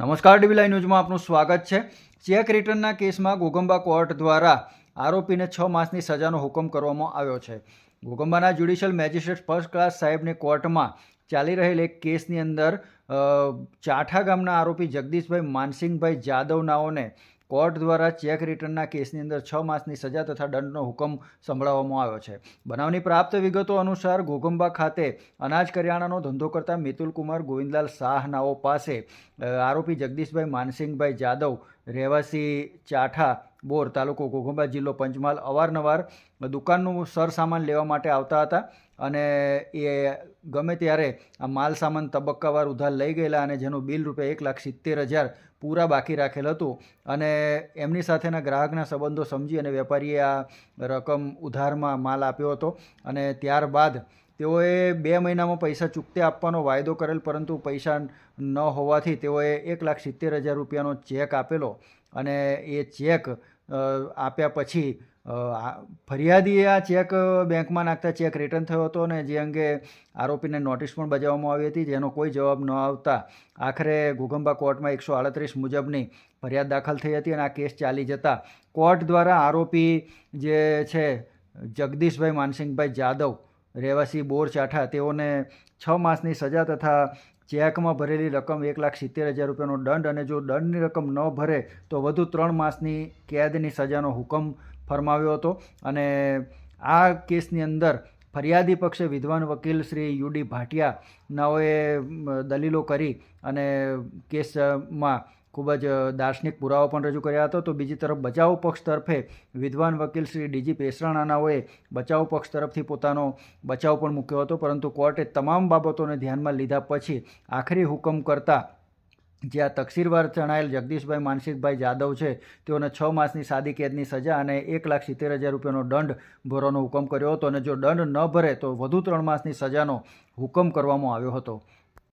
નમસ્કાર ડીવી લાઈવ ન્યૂઝમાં આપનું સ્વાગત છે. ચેક રિટર્નના કેસમાં ગોગંબા કોર્ટ દ્વારા આરોપીને છ માસની સજાનો હુકમ કરવામાં આવ્યો છે. ગોગંબાના જ્યુડિશિયલ મેજિસ્ટ્રેટ ફર્સ્ટ ક્લાસ સાહેબની કોર્ટમાં ચાલી રહેલ એક કેસની અંદર ચાઠા ગામના આરોપી જગદીશભાઈ માનસિંહભાઈ જાદવ નાઓને કોર્ટ દ્વારા ચેક રિટર્નના કેસની અંદર છ માસની સજા તથા દંડનો હુકમ સંભળાવવામાં આવ્યો છે. બનાવની પ્રાપ્ત વિગતો અનુસાર ઘોઘંબા ખાતે અનાજ કરિયાણાનો ધંધો કરતા મિતુલ કુમાર ગોવિંદલાલ શાહનાઓ પાસે આરોપી જગદીશભાઈ માનસિંહભાઈ જાદવ, રહેવાસી ચાઠા બોર તાલુકો ઘોઘંબા જિલ્લો પંચમહાલ અવારનવાર દુકાનનું સરસામાન લેવા માટે આવતા હતા અને એ ગમે ત્યારે આ માલ સામાન તબક્કાવાર ઉધાર લઈ ગયેલા અને જેનું બિલ રૂપે એક લાખ સિત્તેર હજાર પૂરા બાકી રાખેલ હતું અને એમની સાથેના ગ્રાહકના સંબંધો સમજી અને વેપારીએ આ રકમ ઉધારમાં માલ આપ્યો હતો અને ત્યારબાદ તેઓએ બે મહિનામાં પૈસા ચૂકતે આપવાનો વાયદો કરેલ, પરંતુ પૈસા ન હોવાથી તેઓએ એક લાખ સિત્તેર હજાર રૂપિયાનો ચેક આપેલો અને એ ચેક આપ્યા પછી ફરિયાદીએ આ ચેક બેંકમાં નાખતા ચેક રિટર્ન થયો હતો અને જે અંગે આરોપીને નોટિસ પણ બજાવવામાં આવી હતી, જેનો કોઈ જવાબ ન આવતા આખરે ઘુગંબા કોર્ટમાં એકસો આડત્રીસ મુજબની ફરિયાદ દાખલ થઈ હતી અને આ કેસ ચાલી જતા કોર્ટ દ્વારા આરોપી જે છે, જગદીશભાઈ માનસિંહભાઈ જાદવ રહેવાસી બોર ચાઠા, તેઓને છ માસની સજા તથા ચેકમાં ભરેલી રકમ એક લાખ સિત્તેર હજાર રૂપિયાનો દંડ અને જો દંડની રકમ ન ભરે, તો વધુ ત્રણ માસની કેદની સજાનો હુકમ ફરમાવ્યો હતો. અને આ કેસની અંદર ફરિયાદી પક્ષે વિદ્વાન વકીલ શ્રી યુડી ભાટિયા નાઓએ દલીલો કરી અને કેસમાં ખૂબ જ દાર્શનિક પુરાવો પણ રજૂ કર્યા હતો. તો બીજી તરફ બચાવ પક્ષ તરફે વિદ્વાન વકીલ શ્રી ડીજી પેસરાણાનાઓએ બચાવ પક્ષ તરફથી પોતાનો બચાવ પણ મૂક્યો હતો. પરંતુ કોર્ટે તમામ બાબતોને ધ્યાનમાં લીધા પછી આખરી હુકમ કરતા જે આ તકસીરવાર જણાયેલ જગદીશભાઈ માનસિકભાઈ જાદવ છે, તેઓને છ માસની સાદી કેદની સજા અને એક લાખ સિત્તેર હજાર રૂપિયાનો દંડ ભરવાનો હુકમ કર્યો હતો. અને જો દંડ ન ભરે તો વધુ ત્રણ માસની સજાનો હુકમ કરવામાં આવ્યો હતો.